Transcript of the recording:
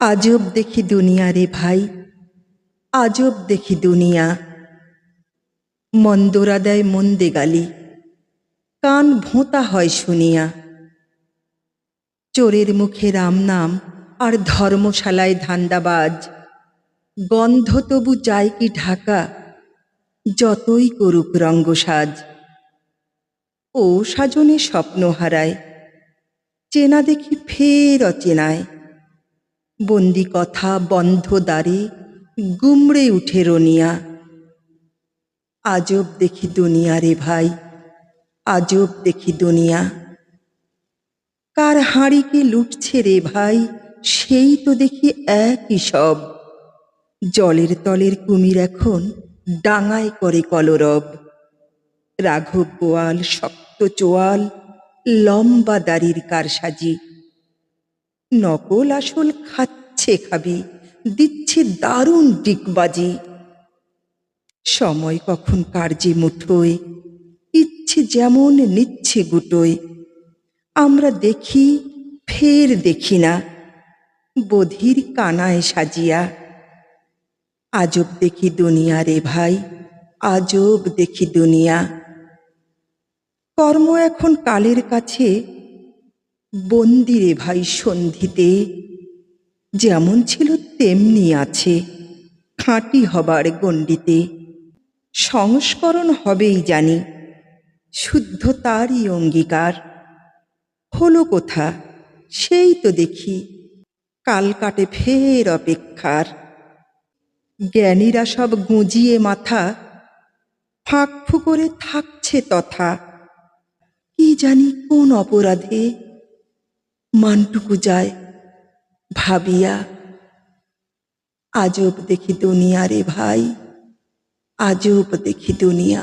আজব দেখি দুনিয়া রে ভাই, আজব দেখি দুনিয়া। মন্দরা দেয় মন্দে গালি, কান ভোঁতা হয় শুনিয়া। চোরের মুখে রাম নাম আর ধর্মশালায় ধান্দাবাজ, গন্ধ তবু যায় কি ঢাকা, যতই করুক রঙ্গসাজ ও সাজনে স্বপ্ন হারায়, চেনা দেখি ফের অচেনায়। বন্দি কথা বন্ধ দ্বারে গুমড়ে উঠে রনিয়া। আজব দেখি দুনিয়া রে ভাই, আজব দেখি দুনিয়া। কার হাঁড়িকে লুটছে রে ভাই, সেই তো দেখি একই সব। জলের তলের কুমির এখন ডাঙায় করে কলরব। রাঘব বোয়াল শক্ত চোয়াল, লম্বা দাড়ির কারসাজি। নকল আসল খাচ্ছে খাবি, দিচ্ছে দারুণ ডিগবাজি। সময় কখন কার্যে মুঠোয়, ইচ্ছে যেমন নিচ্ছে গুটোয়। আমরা দেখি, ফের দেখি না, বধির কানায় সাজিয়া। আজব দেখি দুনিয়া রে ভাই, আজব দেখি দুনিয়া। কর্ম এখন কালের কাছে বন্দিরে ভাই সন্ধিতে, যেমন ছিল তেমনি আছে খাঁটি হবার গণ্ডিতে। সংস্করণ হবেই জানি, শুদ্ধ তারই অঙ্গীকার। হলো কোথা, সেই তো দেখি, কাল কাটে ফের অপেক্ষার। জ্ঞানীরা সব গুঁজিয়ে মাথা ফাঁক ফুকরে থাকছে তথা। কি জানি কোন অপরাধে মানটুকু যায়। ভাবিয়া আজব দেখি দুনিয়া রে ভাই আজব দেখি দুনিয়া।